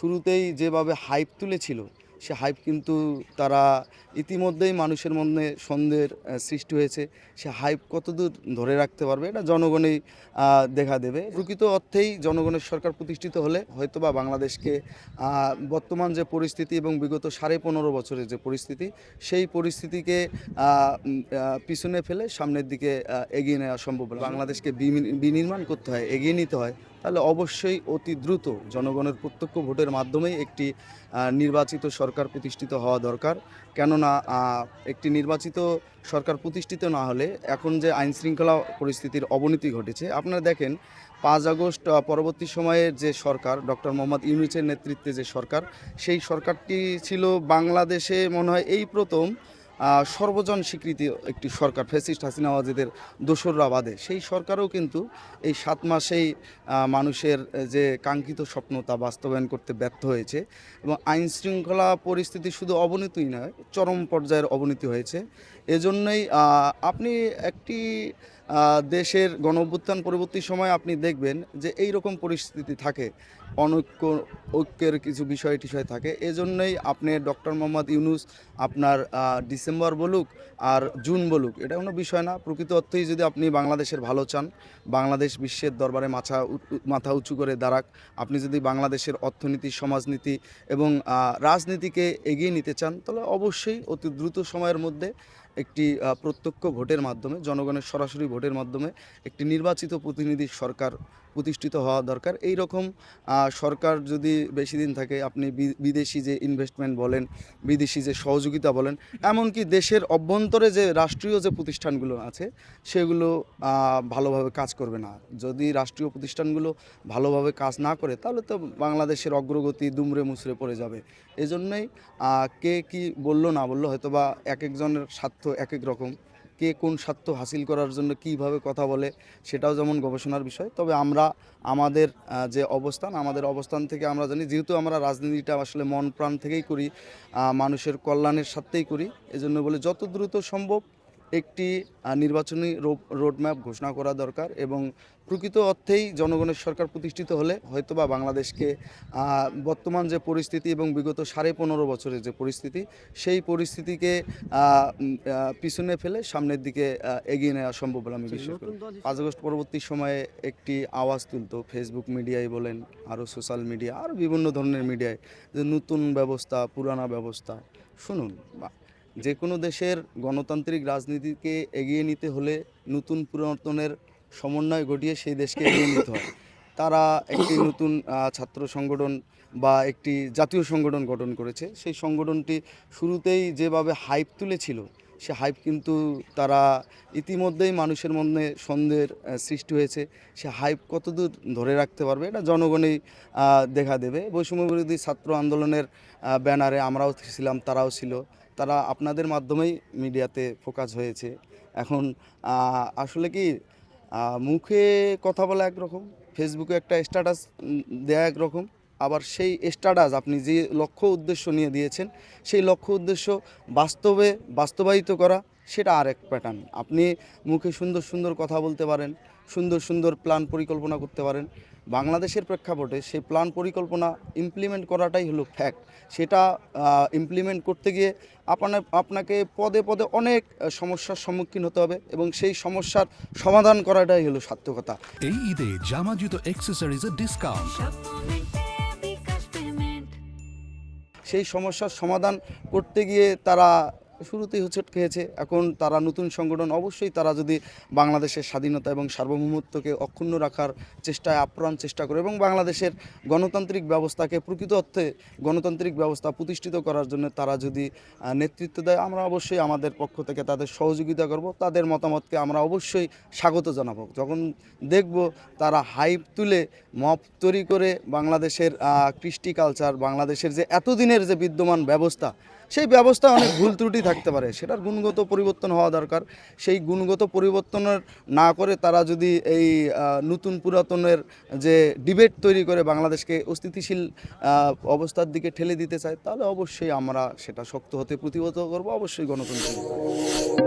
শুরুতেই যেভাবে হাইপ তুলেছিল, সে হাইপ কিন্তু তারা ইতিমধ্যেই মানুষের মধ্যে সন্দেহের সৃষ্টি হয়েছে। সে হাইপ কতদূর ধরে রাখতে পারবে, এটা জনগণই দেখা দেবে। প্রকৃত অর্থেই জনগণের সরকার প্রতিষ্ঠিত হলে হয়তোবা বাংলাদেশকে বর্তমান যে পরিস্থিতি এবং বিগত সাড়ে পনেরো বছরের যে পরিস্থিতি, সেই পরিস্থিতিকে পিছনে ফেলে সামনের দিকে এগিয়ে নেওয়া সম্ভব বলে। বাংলাদেশকে বিনি- বিনির্মাণ করতে হয়, এগিয়ে নিতে হয়। তাহলে অবশ্যই অতি দ্রুত জনগণের প্রত্যক্ষ ভোটের মাধ্যমেই একটি নির্বাচিত সরকার প্রতিষ্ঠিত হওয়া দরকার। কেননা একটি নির্বাচিত সরকার প্রতিষ্ঠিত না হলে এখন যে আইন শৃঙ্খলা পরিস্থিতির অবনতি ঘটেছে, আপনারা দেখেন পাঁচ আগস্ট পরবর্তী সময়ের যে সরকার ডক্টর মোহাম্মদ ইউনুসের নেতৃত্বে যে সরকার, সেই সরকারটি ছিল বাংলাদেশে মনে হয় এই প্রথম সর্বজন স্বীকৃতি একটি সরকার ফেসিস্ট হাসিনা ওয়াজিদের দোসররা বাদে। সেই সরকারও কিন্তু এই সাত মাসেই মানুষের যে কাঙ্ক্ষিত স্বপ্ন তা বাস্তবায়ন করতে ব্যর্থ হয়েছে এবং আইন শৃঙ্খলা পরিস্থিতি শুধু অবনতিই নয়, চরম পর্যায়ের অবনতি হয়েছে। এজন্যই আপনি একটি দেশের গণ অভ্যুত্থান পরবর্তী সময় আপনি দেখবেন যে এই রকম পরিস্থিতি থাকে। অনৈক্য, ঐক্যের কিছু বিষয় টিষয় থাকে। এজন্যই আপনি ডক্টর মোহাম্মদ ইউনুস, আপনার ডিসেম্বর বলুক আর জুন বলুক, এটা কোনো বিষয় না। প্রকৃত অর্থেই যদি আপনি বাংলাদেশের ভালো চান, বাংলাদেশ বিশ্বের দরবারে মাথা মাথা উঁচু করে দাঁড়াক। আপনি যদি বাংলাদেশের অর্থনীতি, সমাজনীতি এবং রাজনীতিকে এগিয়ে নিতে চান, তাহলে অবশ্যই অতি দ্রুত সময়ের মধ্যে একটি প্রত্যক্ষ ভোটের মাধ্যমে জনগণের সরাসরি ভোটের মাধ্যমে একটি নির্বাচিত প্রতিনিধি সরকার প্রতিষ্ঠিত হওয়া দরকার। এই রকম সরকার যদি বেশি দিন থাকে, আপনি বিদেশি যে ইনভেস্টমেন্ট বলেন, বিদেশি যে সহযোগিতা বলেন, এমনকি দেশের অভ্যন্তরে যে রাষ্ট্রীয় যে প্রতিষ্ঠানগুলো আছে, সেগুলো ভালোভাবে কাজ করবে না। যদি রাষ্ট্রীয় প্রতিষ্ঠানগুলো ভালোভাবে কাজ না করে, তাহলে তো বাংলাদেশের অগ্রগতি দুমড়ে মুচড়ে পড়ে যাবে। এজন্যই কে কি বলল না বলল হয়তো বা এক একজনের স্বার্থ এক এক রকম। কে কোন স্বার্থ হাসিল করার জন্য কীভাবে কথা বলে সেটাও যেমন গবেষণার বিষয়। তবে আমরা, আমাদের যে অবস্থান, আমাদের অবস্থান থেকে আমরা জানি, যেহেতু আমরা রাজনীতিটা আসলে মন প্রাণ থেকেই করি মানুষের কল্যাণের স্বার্থেই করি, এজন্য বলে যত দ্রুত সম্ভব একটি নির্বাচনী রোডম্যাপ ঘোষণা করা দরকার এবং প্রকৃত অর্থেই জনগণের সরকার প্রতিষ্ঠিত হলে হয়তোবা বাংলাদেশকে বর্তমান যে পরিস্থিতি এবং বিগত সাড়ে পনেরো বছরের যে পরিস্থিতি সেই পরিস্থিতিকে পিছনে ফেলে সামনের দিকে এগিয়ে নেওয়া সম্ভব বলে আমি বিশ্বাস করি। পাঁচ আগস্ট পরবর্তী সময়ে একটি আওয়াজ তুলতো ফেসবুক মিডিয়ায় বলেন আরও সোশ্যাল মিডিয়া আরও বিভিন্ন ধরনের মিডিয়ায় যে নতুন ব্যবস্থা পুরানা ব্যবস্থা। শুনুন বা- যে কোনো দেশের গণতান্ত্রিক রাজনীতিকে এগিয়ে নিতে হলে নতুন পুরাতনের সমন্বয় ঘটিয়ে সেই দেশকে এগিয়ে নিতে হয়। তারা একটি নতুন ছাত্র সংগঠন বা একটি জাতীয় সংগঠন গঠন করেছে। সেই সংগঠনটি শুরুতেই যেভাবে হাইপ তুলেছিল সে হাইপ কিন্তু তারা ইতিমধ্যেই মানুষের মধ্যে সন্দেহের সৃষ্টি হয়েছে। সে হাইপ কতদূর ধরে রাখতে পারবে এটা জনগণই দেখা দেবে। বৈষম্য বিরোধী ছাত্র আন্দোলনের ব্যানারে আমরাও ছিলাম, তারাও ছিল। তারা আপনাদের মাধ্যমেই মিডিয়াতে ফোকাস হয়েছে। এখন আসলে কি মুখে কথা বলা একরকম, ফেসবুকে একটা স্ট্যাটাস দেয়া একরকম আবার সেই স্ট্যাটাস আপনি যে লক্ষ্য উদ্দেশ্য নিয়ে দিয়েছেন সেই লক্ষ্য উদ্দেশ্য বাস্তবে বাস্তবায়িত করা সেটা আরেক প্যাটার্ন আপনি মুখে সুন্দর সুন্দর কথা বলতে পারেন সুন্দর সুন্দর প্ল্যান পরিকল্পনা করতে পারেন। বাংলাদেশের প্রেক্ষাপটে সেই প্ল্যান পরিকল্পনা ইমপ্লিমেন্ট করাটাই হলো ফ্যাক্ট সেটা ইমপ্লিমেন্ট করতে গিয়ে আপনার আপনাকে পদে পদে অনেক সমস্যার সম্মুখীন হতে হবে এবং সেই সমস্যার সমাধান করাটাই হলো সার্থকতা। এই ঈদে জামা জুতো অ্যাক্সেসরিজের ডিসকাউন্ট সেই সমস্যার সমাধান করতে গিয়ে তারা শুরুতেই হোঁচট খেয়েছে। এখন তারা নতুন সংগঠন, অবশ্যই তারা যদি বাংলাদেশের স্বাধীনতা এবং সার্বভৌমত্বকে অক্ষুণ্ণ রাখার চেষ্টায় আপ্রাণ চেষ্টা করে এবং বাংলাদেশের গণতান্ত্রিক ব্যবস্থাকে প্রকৃত অর্থে গণতান্ত্রিক ব্যবস্থা প্রতিষ্ঠিত করার জন্য তারা যদি নেতৃত্ব দেয়, আমরা অবশ্যই আমাদের পক্ষ থেকে তাদের সহযোগিতা করব। তাদের মতামতকে আমরা অবশ্যই স্বাগত জানাব। যখন দেখব তারা হাইপ তুলে মপ তৈরি করে বাংলাদেশের কৃষ্টি কালচার বাংলাদেশের যে এতদিনের যে বিদ্যমান ব্যবস্থা সেই ব্যবস্থা অনেক ভুল ত্রুটি থাকতে পারে। সেটার গুণগত পরিবর্তন হওয়া দরকার। সেই গুণগত পরিবর্তনের না করে তারা যদি এই নতুন পুরাতনের যে ডিবেট তৈরি করে বাংলাদেশকে অস্থিতিশীল অবস্থার দিকে ঠেলে দিতে চায়, তাহলে অবশ্যই আমরা সেটা শক্ত হতে প্রতিহত করব। অবশ্যই গণতন্ত্র।